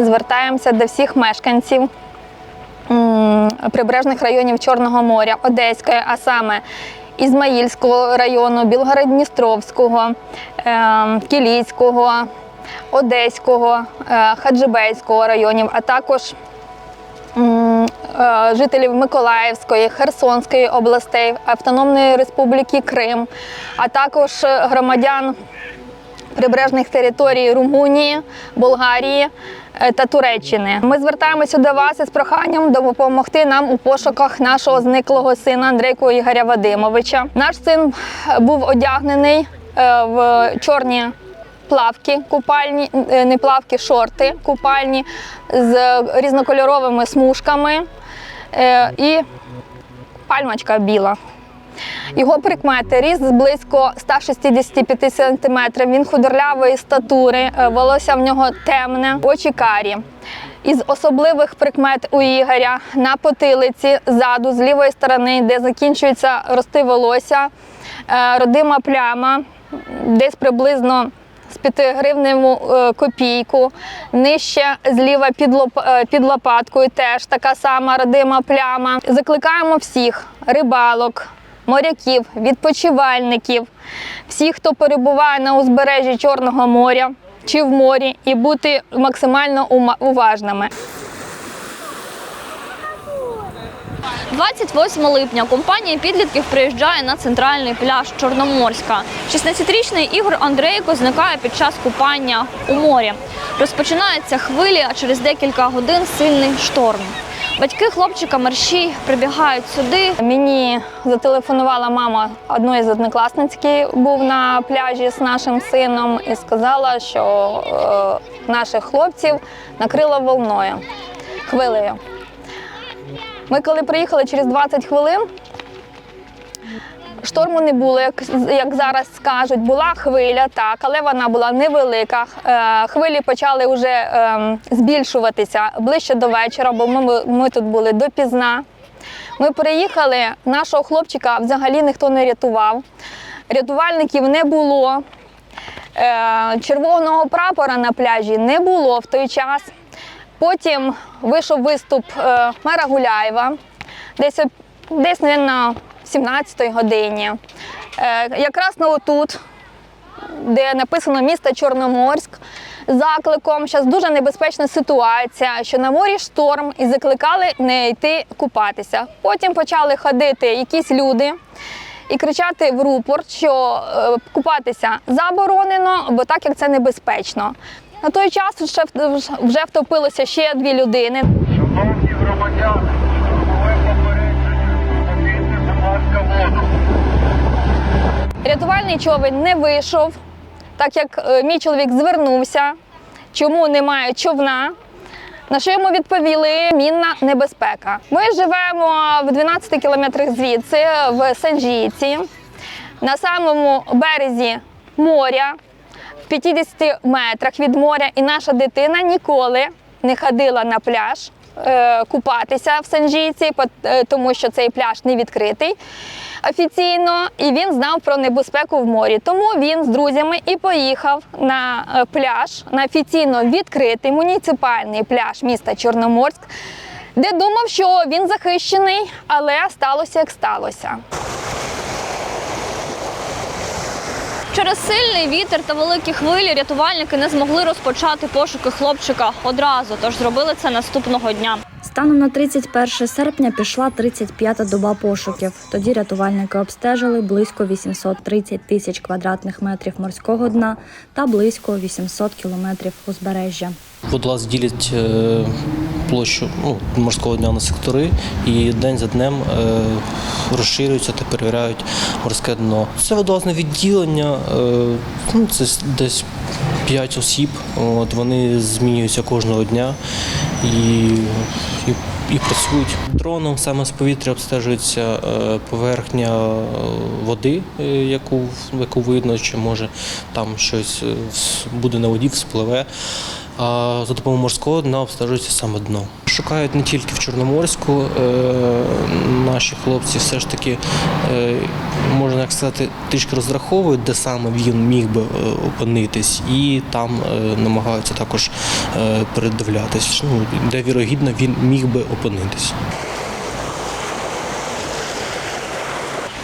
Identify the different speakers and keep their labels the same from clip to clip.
Speaker 1: звертаємося до всіх мешканців прибережних районів Чорного моря, Одеської, а саме Ізмаїльського району, Білгород-Дністровського, е, Кілійського, Одеського, е, Хаджибейського районів, а також е, жителів Миколаївської, Херсонської областей, Автономної Республіки Крим, а також громадян прибережних територій Румунії, Болгарії е, та Туреччини. Ми звертаємося до вас із проханням допомогти нам у пошуках нашого зниклого сина Андрейку Ігоря Вадимовича. Наш син був одягнений е, в чорні. Плавки купальні, е, не плавки, шорти купальні з різнокольоровими смужками е, і пальмочка біла. Його прикмети. Ріст близько 165 см, він худорлявої статури, е, волосся в нього темне, очі карі. Із особливих прикмет у Ігоря. На потилиці ззаду, з лівої сторони, де закінчується рости волосся, е, родима пляма, десь приблизно з 5 гривневу е, копійку. Нижче зліва під, під лопаткою теж така сама родима пляма. Закликаємо всіх. Рибалок, моряків, відпочивальників, всіх, хто перебуває на узбережжі Чорного моря чи в морі, і бути максимально уважними.
Speaker 2: 28 липня компанія підлітків приїжджає на центральний пляж Чорноморська. 16-річний Ігор Андрейко зникає під час купання у морі. Розпочинаються хвилі, а через декілька годин сильний шторм. Батьки хлопчика мерщій прибігають сюди.
Speaker 1: Мені зателефонувала мама одної з однокласниць, був на пляжі з нашим сином, і сказала, що е, наших хлопців накрило волною, хвилею. Ми коли приїхали через 20 хвилин, шторму не було, як, як зараз скажуть. Була хвиля, так, але вона була невелика. Е, хвилі почали вже е, збільшуватися ближче до вечора, бо ми, ми тут були допізна. Ми приїхали, нашого хлопчика взагалі ніхто не рятував. Рятувальників не було. Е, Червоного прапора на пляжі не було в той час. Потім вийшов виступ е, мера Гуляєва, десь, десь на 17-й годині. Е, Якраз на отут, де написано місто Чорноморськ, закликом, зараз дуже небезпечна ситуація, що на морі шторм і закликали не йти купатися. Потім почали ходити якісь люди і кричати в рупорт, що е, купатися заборонено, бо так як це небезпечно. На той час вже втопилося ще дві людини.
Speaker 3: Шановні громадяни,
Speaker 1: Рятувальний човен не вийшов, так як е, мій чоловік звернувся, чому немає човна. На що йому відповіли мінна небезпека. Ми живемо в 12 кілометрах звідси, в Санжійці, на самому березі моря, в 50 метрах від моря, і наша дитина ніколи не ходила на пляж купатися в Санжійці, е, тому що цей пляж не відкритий офіційно, і він знав про небезпеку в морі. Тому він з друзями і поїхав на е, пляж, на офіційно відкритий муніципальний пляж міста Чорноморськ, де думав, що він захищений, але сталося як сталося.
Speaker 2: Через сильний вітер та великі хвилі рятувальники не змогли розпочати пошуки хлопчика одразу, тож зробили це наступного дня.
Speaker 4: Станом на 31 серпня пішла 35-та доба пошуків. Тоді рятувальники обстежили близько 830 тисяч квадратних метрів морського дна та близько 800 кілометрів узбережжя.
Speaker 5: Водолаз ділять е, площу ну, морського дня на сектори і день за днем е, розширюються та перевіряють морське дно. Це водолазне відділення, е, ну, це десь 5 осіб. От, вони змінюються кожного дня і, і, і працюють. Дроном саме з повітря обстежується е, поверхня е, води, яку, яку видно, чи може там щось буде на воді, вспливе. А за допомогою морського дна обстежується саме дно. Шукають не тільки в Чорноморську. Е, Наші хлопці все ж таки, е, можна як сказати, трішки розраховують, де саме він міг би е, опинитись, і там намагаються також передивлятись, ну, де вірогідно він міг би опинитись.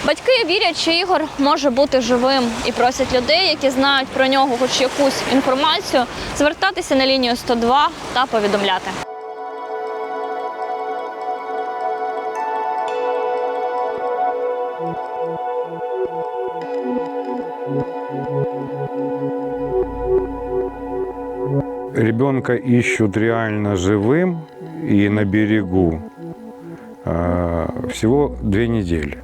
Speaker 2: Батьки вірять, що Ігор може бути живим і просять людей, які знають про нього хоч якусь інформацію, звертатися на лінію 102 та повідомляти.
Speaker 6: Ребенка ищут реально живым и на берегу э, всего две недели.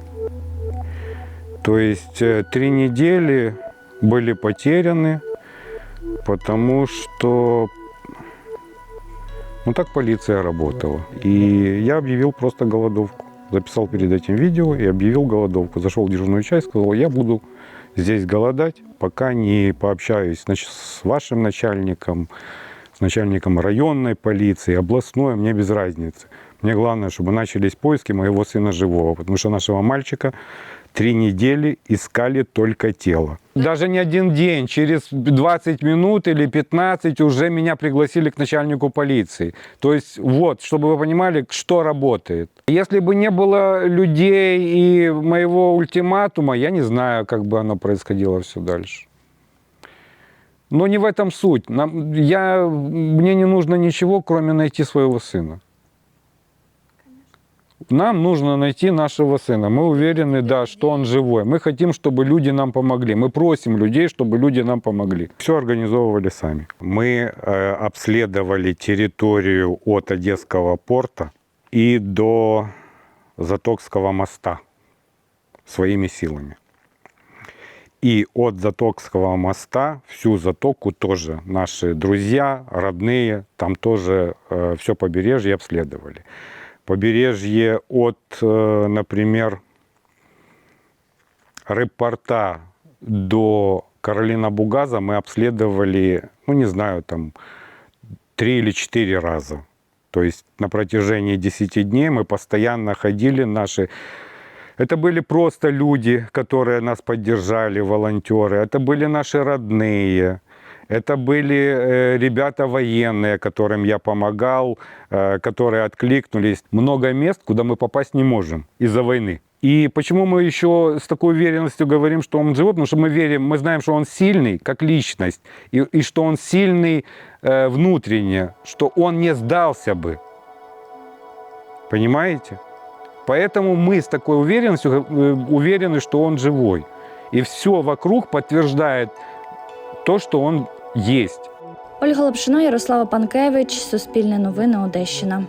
Speaker 6: То есть э, три недели были потеряны, потому что ну так полиция работала. И я объявил просто голодовку. Записал перед этим видео и объявил голодовку. Зашел в дежурную часть, сказал, я буду здесь голодать, пока не пообщаюсь значит, с вашим начальником, с начальником районной полиции, областной, мне без разницы. Мне главное, чтобы начались поиски моего сына живого, потому что нашего мальчика три недели искали только тело. Даже не один день, через 20 минут или 15 уже меня пригласили к начальнику полиции. То есть вот, чтобы вы понимали, что работает. Если бы не было людей и моего ультиматума, я не знаю, как бы оно происходило все дальше. Но не в этом суть. Нам, я, мне не нужно ничего, кроме найти своего сына. Нам нужно найти нашего сына. Мы уверены, да, что он живой. Мы хотим, чтобы люди нам помогли. Мы просим людей, чтобы люди нам помогли. Все организовывали сами. Мы э, обследовали территорию от Одесского порта и до Затокского моста своими силами. И от Затокского моста всю затоку тоже наши друзья, родные, там тоже все побережье обследовали. Побережье от, э, например, рыбпорта до Каролина Бугаза мы обследовали, ну не знаю, там три или четыре раза. То есть на протяжении 10 дней мы постоянно ходили, наши это были просто люди, которые нас поддержали, волонтеры. Это были наши родные. Это были э, ребята военные, которым я помогал, э, которые откликнулись. Много мест, куда мы попасть не можем из-за войны. И почему мы еще с такой уверенностью говорим, что он живет? Потому что мы верим, мы знаем, что он сильный как личность, и, и что он сильный э, внутренне, что он не сдался бы. Понимаете? Поэтому мы с такой уверенностью э, уверены, что он живой. И все вокруг подтверждает то, что он есть.
Speaker 4: Ольга Лапшино, Ярослава Панкевич, Суспільне новини, Одещина.